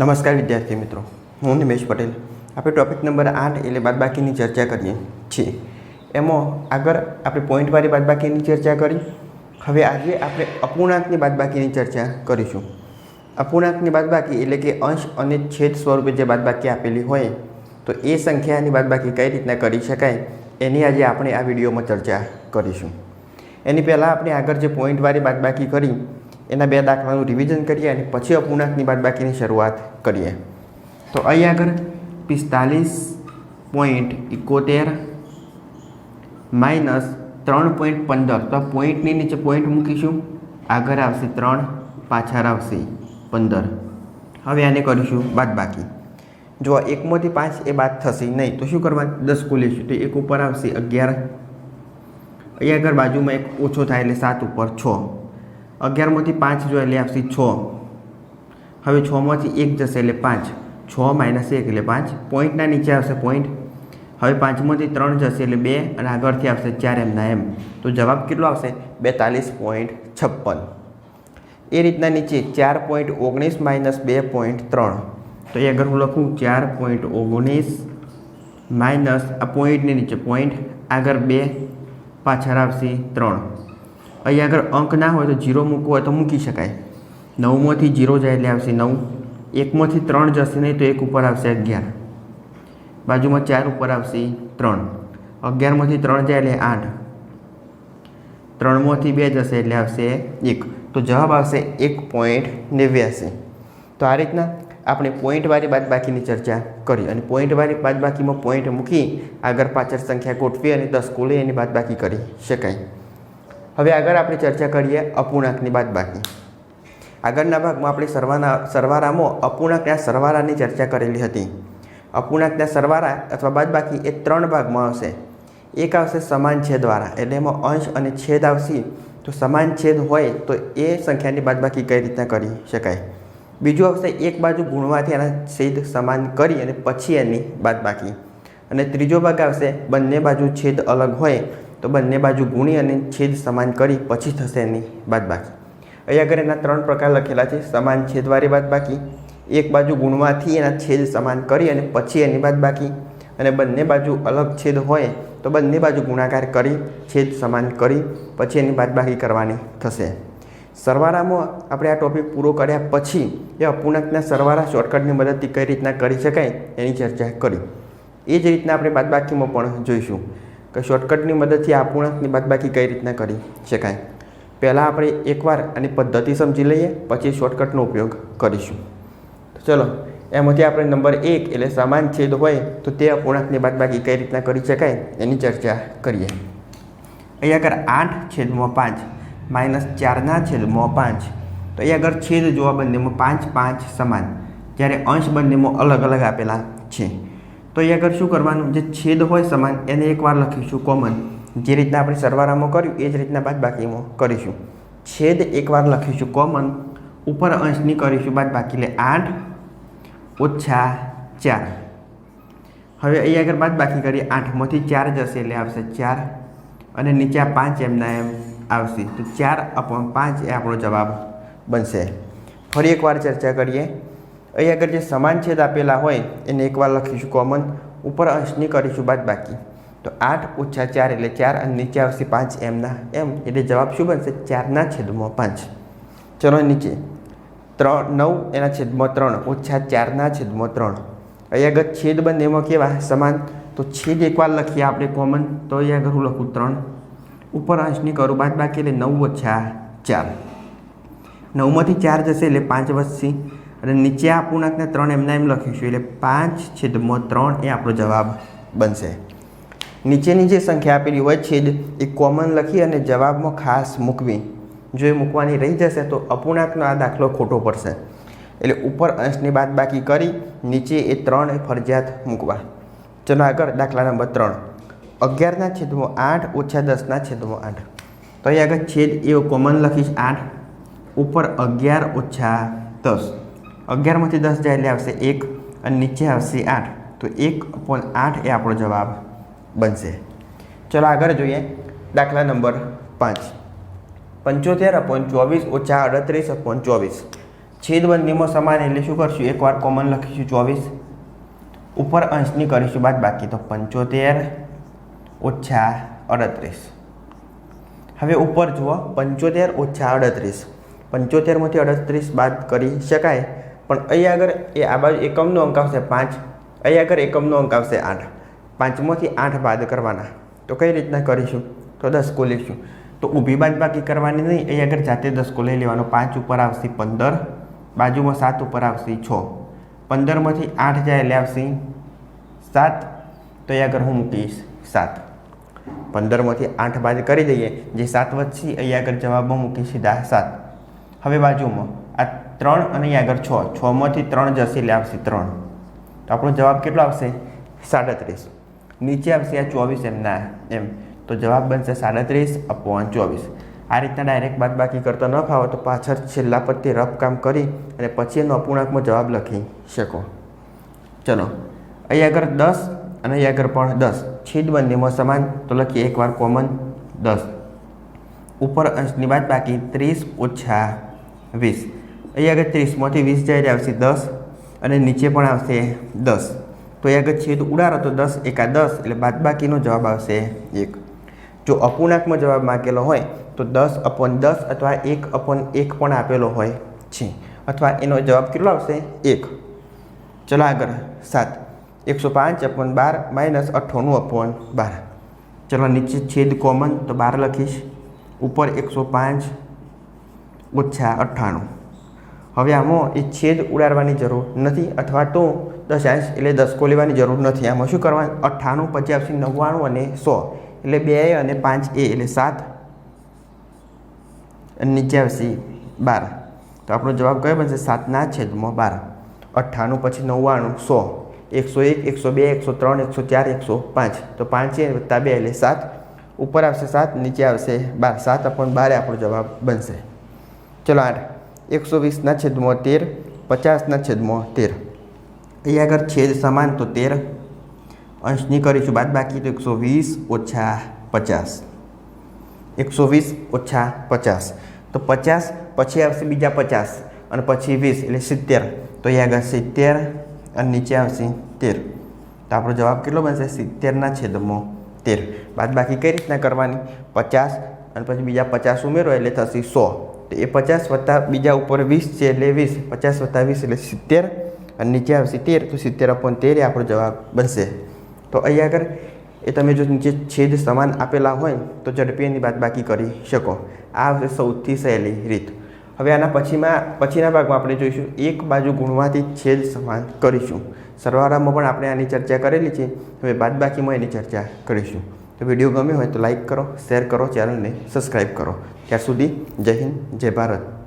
નમસ્કાર વિદ્યાર્થી મિત્રો, હું નિમેશ પટેલ. આપણે ટોપિક નંબર આઠ એટલે બાદબાકીની ચર્ચા કરીએ છીએ. એમાં આગળ આપણે પોઈન્ટવાળી બાદબાકીની ચર્ચા કરી. હવે આજે આપણે અપૂર્ણાંકની બાદબાકીની ચર્ચા કરીશું. અપૂર્ણાંકની બાદબાકી એટલે કે અંશ અને છેદ સ્વરૂપે જે બાદબાકી આપેલી હોય, તો એ સંખ્યાની બાદબાકી કઈ રીતના કરી શકાય, એની આજે આપણે આ વિડીયોમાં ચર્ચા કરીશું. એની પહેલાં આપણે આગળ જે પોઈન્ટવાળી બાદબાકી કરી એના બે દાખલાનું રિવિઝન કરીએ અને પછી અપૂર્ણાંકની બાદબાકીની શરૂઆત કરીએ. તો અહીં આગળ પિસ્તાલીસ પોઈન્ટ ઇકોતેર માઇનસ ત્રણ પોઈન્ટ પંદર. તો પોઈન્ટની નીચે પોઈન્ટ મૂકીશું. આગળ આવશે ત્રણ, પાછળ આવશે પંદર. હવે આને કરીશું બાદબાકી. જો એકમાંથી પાંચ એ બાદ થશે નહીં, તો શું કરવાનું? દસ કુલીશું તો એક ઉપર આવશે અગિયાર. અહીંયા આગળ બાજુમાં એક ઓછો થાય એટલે સાત ઉપર છ. અગિયારમાંથી પાંચ જો એટલે આવશે છ. હવે છમાંથી એક જશે એટલે પાંચ. છ માઇનસ એક એટલે પાંચ. પોઈન્ટના નીચે આવશે પોઈન્ટ. હવે પાંચમાંથી ત્રણ જશે એટલે બે અને આગળથી આવશે ચાર એમના એમ. તો જવાબ કેટલો આવશે? બેતાલીસ પોઈન્ટ છપ્પન. એ રીતના નીચે ચાર પોઈન્ટ ઓગણીસ માઇનસ બે પોઈન્ટ ત્રણ. તો એ આગળ હું લખું, ચાર પોઈન્ટ ઓગણીસ માઇનસ આ પોઈન્ટની નીચે પોઈન્ટ. આગળ બે, પાછળ આવશે ત્રણ. અહીં આગળ અંક ના હોય તો જીરો મૂકવો હોય તો મૂકી શકાય. નવમાંથી જીરો જાય એટલે આવશે નવ. એકમાંથી ત્રણ જશે નહીં તો એક ઉપર આવશે અગિયાર. બાજુમાં ચાર ઉપર આવશે ત્રણ. અગિયારમાંથી ત્રણ જાય એટલે આઠ. ત્રણમાંથી બે જશે એટલે આવશે એક. તો જવાબ આવશે એક પોઈન્ટ નેવ્યાસી. તો આ રીતના આપણે પોઈન્ટવાળી બાદબાકીની ચર્ચા કરી અને પોઈન્ટવાળી બાદબાકીમાં પોઈન્ટ મૂકી આગળ પાછળ સંખ્યા ગોઠવી અને દસ કુલે એની બાદબાકી કરી શકાય. હવે આગળ આપણે ચર્ચા કરીએ અપૂર્ણાંકની બાદબાકી આગળના ભાગમાં આપણે સરવાના, સરવારામાં અપૂર્ણાંકના સરવારાની ચર્ચા કરેલી હતી. અપૂર્ણાંકના સરવારા અથવા બાદબાકી એ ત્રણ ભાગમાં આવશે. એક આવશે સમાન છેદવાળા એટલે એમાં અંશ અને છેદ આવશે. તો સમાન છેદ હોય તો એ સંખ્યાની બાદબાકી કઈ રીતના કરી શકાય? બીજું આવશે એક બાજુ ગુણવાથી એના છેદ સમાન કરી અને પછી એની બાદબાકી અને ત્રીજો ભાગ આવશે બંને બાજુ છેદ અલગ હોય તો બંને બાજુ ગુણી અને છેદ સમાન કરી પછી થશે એની બાદબાકી. અહીંયા આગળ એના ત્રણ પ્રકાર લખેલા છે. સમાન છેદવાળી બાદબાકી, એક બાજુ ગુણવાથી એના છેદ સમાન કરી અને પછી એની બાદબાકી. અને બંને બાજુ અલગ છેદ હોય તો બંને બાજુ ગુણાકાર કરી, છેદ સમાન કરી, પછી એની બાદબાકી કરવાની થશે. સરવારામાં આપણે આ ટોપિક પૂરો કર્યા પછી એ અપૂર્ણાંકના સરવારા શોર્ટકટની મદદથી કઈ રીતના કરી શકાય એની ચર્ચા કરી. એ જ રીતના આપણે બાદબાકીમાં પણ જોઈશું. કે શોર્ટકટની મદદથી આ અપૂર્ણાંકની બાદબાકી કઈ રીતના કરી શકાય? પહેલાં આપણે એકવાર આની પદ્ધતિ સમજી લઈએ, પછી શોર્ટકટનો ઉપયોગ કરીશું. ચલો, એમાંથી આપણે નંબર એક એટલે સમાન છેદ હોય તો તે અપૂર્ણાંકની બાદબાકી કઈ રીતના કરી શકાય એની ચર્ચા કરીએ. અહીંયા આગળ આઠ છેદમાં પાંચ, માઇનસ ચારના છેદમાં પાંચ. તો અહીં આગળ છેદ જોવા બંનેમાં પાંચ પાંચ સમાન, જ્યારે અંશ બંનેમાં અલગ અલગ આપેલા છે. તો એ આગળ શું કરવાનું? જે છેદ હોય સમાન, એને એકવાર લખીશું કોમન જે રીતના આપણે સરવારામાં કર્યું, એ જ રીતના બાદ બાકીમાં કરીશું. છેદ એકવાર લખીશું કોમન ઉપર અંશની કરીશું બાદ બાકી એટલે આઠ ઓછા ચાર. હવે અહીં આગળ બાદ બાકી કરીએ, આઠમાંથી ચાર જશે એટલે આવશે ચાર અને નીચે પાંચ એમના એમ આવશે. તો ચાર અપોન પાંચ એ આપણો જવાબ બનશે. ફરી એકવાર ચર્ચા કરીએ. અહીં આગળ જે સમાન છેદ આપેલા હોય, એને એકવાર લખીશું કોમન ઉપર અંશની કરીશું બાદ બાકી. તો આઠ ઓછા ચાર એટલે ચાર અને નીચે આવશે પાંચ એમના એમ. એટલે જવાબ શું બનશે? ચારના છેદમાં પાંચ. ચલો નીચે. ત્રણ, નવ એના છેદમાં ત્રણ, ઓછા ચારના છેદમાં ત્રણ. અહીં આગળ છેદ બંનેમાં કેવા? સમાન. તો છેદ એકવાર લખીએ આપણે કોમન તો અહીં આગળ હું લખું ત્રણ. ઉપર અંશની કરું બાદ બાકી એટલે નવ ઓછા ચાર. નવમાંથી ચાર જશે એટલે પાંચ વધશે અને નીચે આ પૂર્ણાંકને ત્રણ એમના એમ લખીશું, એટલે પાંચ છેદમાં ત્રણ એ આપણો જવાબ બનશે. નીચેની જે સંખ્યા આપેલી હોય, છેદ, એ કોમન લખી અને જવાબમાં ખાસ મૂકવી. જો એ મૂકવાની રહી જશે, તો અપૂર્ણાંકનો આ દાખલો ખોટો પડશે. એટલે ઉપર અંશની બાદ બાકી કરી, નીચે એ ત્રણ ફરજિયાત મૂકવા. ચલો આગળ દાખલા નંબર ત્રણ. અગિયારના છેદમાં આઠ ઓછા દસના છેદમાં આઠ. તો અહીં આગળ છેદ એ કોમન લખીશ આઠ. ઉપર અગિયાર ઓછા દસ. અગિયારમાંથી દસ જાય એટલે આવશે, એક અને નીચે આવશે આઠ. તો એક અપોન આઠ એ આપણો જવાબ બનશે. ચલો આગળ જોઈએ દાખલા નંબર પાંચ. પંચોતેર અપોન ચોવીસ ઓછા અડત્રીસ અપોન ચોવીસ. છેદબંધીમાં સમાન એટલે શું કરશું? એકવાર કોમન લખીશું ચોવીસ. ઉપર અંશની કરીશું બાદ બાકી. તો પંચોતેર ઓછા અડત્રીસ. હવે ઉપર જુઓ, પંચોતેર ઓછા અડત્રીસ. પંચોતેરમાંથી અડત્રીસ બાદ કરી શકાય. પણ અહીં આગળ એ આ બાજુ એકમનો અંક આવશે પાંચ. અહીંયા આગળ એકમનો અંક આવશે આઠ. પાંચમાંથી આઠ બાદ કરવાના. તો કઈ રીતના કરીશું? તો દસકો લઈશું તો ઊભી બાદ બાકી કરવાની નહીં અહીં આગળ જાતે દસ લઈ લેવાનો. પાંચ ઉપર આવશે પંદર, બાજુમાં સાત ઉપર આવશે છ. પંદરમાંથી આઠ જાય એટલે આવશે સાત. તો અહીં આગળ હું મૂકીશ સાત. પંદરમાંથી આઠ બાદ કરી દઈએ. જે સાત વધશે, અહીંયા આગળ જવાબમાં મૂકી સીધા સાત. હવે બાજુમાં. ત્રણ અને આગળ છ. છમાંથી ત્રણ જશે એટલે આવશે ત્રણ. તો આપણો જવાબ કેટલો આવશે? સાડત્રીસ. નીચે આવશે આ ચોવીસ એમના એમ. તો જવાબ બનશે સાડત્રીસ અપોન ચોવીસ. આ રીતના ડાયરેક્ટ બાદ બાકી કરતો ન ફાવો તો પાછળ છેલ્લા પરથી રફ કામ કરી અને પછી એનો અપૂર્ણાંકમાં જવાબ લખી શકો. ચલો. અહીં આગળ દસ અને અહીં આગળ પણ દસ. છેદબંધીમાં સમાન. તો લખીએ એકવાર કોમન દસ. ઉપર અંશની બાદ બાકી ત્રીસ ઓછા વીસ. અહીં આગળ ત્રીસમાંથી વીસ જાય એટલે આવશે દસ અને નીચે પણ આવશે દસ. તો અહીં આગળ છેદ ઉડાડો તો દસ એકા દસ એટલે બાદબાકીનો જવાબ આવશે એક. જો અપૂર્ણાંકમાં જવાબ માગેલો હોય તો દસ અપોન દસ અથવા એક અપોન એક પણ આપેલો હોય છે. અથવા એનો જવાબ કેટલો આવશે? એક. ચલો આગળ, સાત. એકસો પાંચ અપોન બાર માઇનસ અઠ્ઠાણું અપોન બાર. ચલો નીચે છેદ કોમન તો બાર લખીશ. ઉપર એકસો પાંચ ઓછા અઠ્ઠાણું. હવે આમાં એ છેદ ઉડાડવાની જરૂર નથી અથવા તો દશાંશ એટલે દસકો લેવાની જરૂર નથી. આમાં શું કરવાનું? અઠ્ઠાણું પચાસી નવ્વાણું અને સો. એટલે બે અને પાંચ એ એટલે સાત. અને નીચે આવશે બાર. તો આપણો જવાબ કયો બનશે? સાતના છેદમાં બાર. અઠ્ઠાણું, પછી નવ્વાણું, સો. એકસો એક, એકસો બે, એકસો ત્રણ, એકસો ચાર, એકસો પાંચ. તો પાંચ એ વત્તા બે એટલે સાત. ઉપર આવશે સાત, નીચે આવશે બાર. સાત અપોન બારે આપણો જવાબ બનશે. ચલો આઠ. એકસો વીસના છેદમાં તેર પચાસના છેદમાં તેર. અહીં આગળ છેદ સમાન તો તેર. અંશની કરીશું બાદ બાકી તો એકસો વીસ ઓછા પચાસ. એકસો વીસ ઓછા પચાસ. તો પચાસ, પછી આવશે બીજા પચાસ અને પછી વીસ એટલે સિત્તેર. તો અહીં આગળ સિત્તેર અને નીચે આવશે તેર. તો આપણો જવાબ કેટલો બનશે? સિત્તેરના છેદમાં તેર. બાદ બાકી કઈ રીતના કરવાની? પચાસ અને પછી બીજા પચાસ ઉમેરો એટલે થશે સો. તો એ પચાસ વત્તા બીજા ઉપર વીસ છે એટલે વીસ. પચાસ વત્તા વીસ એટલે સિત્તેર. અને નીચે આવશે તેર તો સિત્તેર અપોન તેર આપણો જવાબ બનશે. તો અહીંયા આગળ એ તમે જો નીચે છેદ સમાન આપેલા હોય, તો ઝડપી એની બાદબાકી કરી શકો. આ સૌથી સહેલી રીત. હવે આના પછીમાં, પછીના ભાગમાં આપણે જોઈશું. એક બાજુ ગુણવાથી છેદ સમાન કરીશું. સરવાળામાં પણ આપણે આની ચર્ચા કરેલી છે. હવે બાદ બાકીમાં એની ચર્ચા કરીશું. તો વીડિયો ગમ્યો હોય તો લાઇક કરો, શેર કરો, ચેનલને સબસ્ક્રાઈબ કરો. ત્યાર સુધી જય હિન્દ, જય ભારત.